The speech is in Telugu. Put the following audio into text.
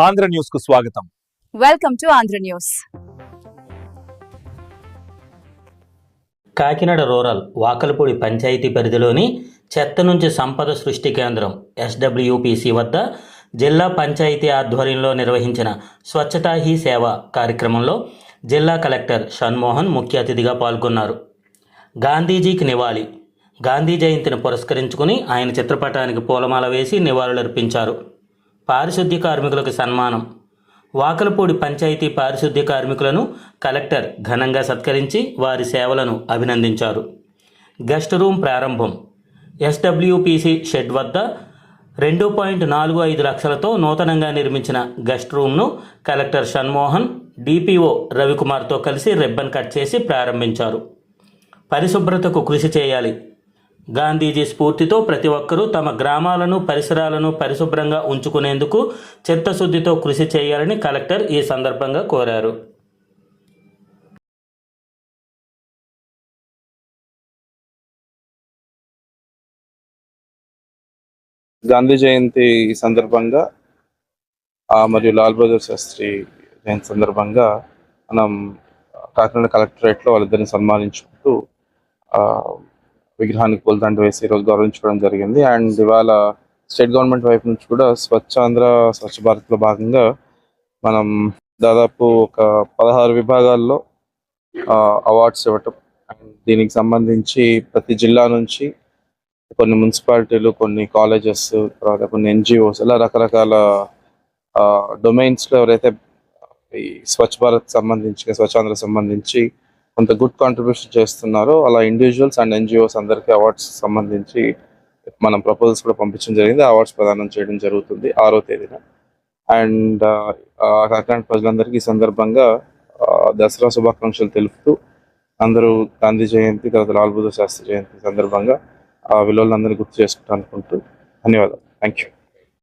ఆంధ్ర న్యూస్కు స్వాగతం. Welcome to Andhra news Kakinada rural Vakalapudi panchayat పరిధిలోని చెత్త నుంచి సంపద సృష్టి కేంద్రం ఎస్డబ్ల్యూపిసి వద్ద జిల్లా పంచాయతీ ఆధ్వర్యంలో నిర్వహించిన స్వచ్ఛతా హీ సేవ కార్యక్రమంలో జిల్లా కలెక్టర్ షణ్మోహన్ ముఖ్య అతిథిగా పాల్గొన్నారు. గాంధీజీకి నివాళి. గాంధీ జయంతిని పురస్కరించుకుని ఆయన చిత్రపటానికి పూలమాల వేసి నివాళులర్పించారు. పారిశుద్ధ్య కార్మికులకు సన్మానం. వాకలపూడి పంచాయతీ పారిశుద్ధ్య కార్మికులను కలెక్టర్ ఘనంగా సత్కరించి వారి సేవలను అభినందించారు. గెస్ట్ రూమ్ ప్రారంభం. ఎస్డబ్ల్యూపీసీ షెడ్ వద్ద రెండు పాయింట్ నాలుగు ఐదు లక్షలతో నూతనంగా నిర్మించిన గెస్ట్ రూమ్ను కలెక్టర్ షణ్మోహన్ డిపిఓ రవికుమార్తో కలిసి రిబ్బన్ కట్ చేసి ప్రారంభించారు. పరిశుభ్రతకు కృషి చేయాలి. గాంధీజీ స్ఫూర్తితో ప్రతి ఒక్కరూ తమ గ్రామాలను పరిసరాలను పరిశుభ్రంగా ఉంచుకునేందుకు చిత్తశుద్ధితో కృషి చేయాలని కలెక్టర్ ఈ సందర్భంగా కోరారు. గాంధీ జయంతి సందర్భంగా మరియు లాల్ బహదూర్ శాస్త్రి జయంతి సందర్భంగా మనం కాకినాడ కలెక్టరేట్లో వాళ్ళిద్దరిని సన్మానించుకుంటూ విగ్రహానికి పూలదండ వేసి ఈరోజు గౌరవించుకోవడం జరిగింది. అండ్ ఇవాళ స్టేట్ గవర్నమెంట్ వైపు నుంచి కూడా స్వచ్ఛ ఆంధ్ర స్వచ్ఛ భారత్లో భాగంగా మనం దాదాపు ఒక పదహారు విభాగాల్లో అవార్డ్స్ ఇవ్వటం అండ్ దీనికి సంబంధించి ప్రతి జిల్లా నుంచి కొన్ని మున్సిపాలిటీలు కొన్ని కాలేజెస్ తర్వాత కొన్ని ఎన్జిఓస్ ఇలా రకరకాల డొమైన్స్లో ఎవరైతే ఈ స్వచ్ఛ భారత్ సంబంధించి స్వచ్ఛాంధ్ర సంబంధించి కొంత గుడ్ కాంట్రిబ్యూషన్ చేస్తున్నారో అలా ఇండివిజువల్స్ అండ్ ఎన్జిఓస్ అందరికీ అవార్డ్స్ సంబంధించి మనం ప్రపోజల్స్ కూడా పంపించడం జరిగింది. అవార్డ్స్ ప్రదానం చేయడం జరుగుతుంది ఆరో తేదీన. అండ్ కాకినాడ ప్రజలందరికీ ఈ సందర్భంగా దసరా శుభాకాంక్షలు తెలుపుతూ అందరూ గాంధీ జయంతి తర్వాత లాల్ బహదూర్ శాస్త్రి జయంతి సందర్భంగా ఆ విలువలందరినీ గుర్తు చేసుకుంటా అనుకుంటూ ధన్యవాదాలు. Thank you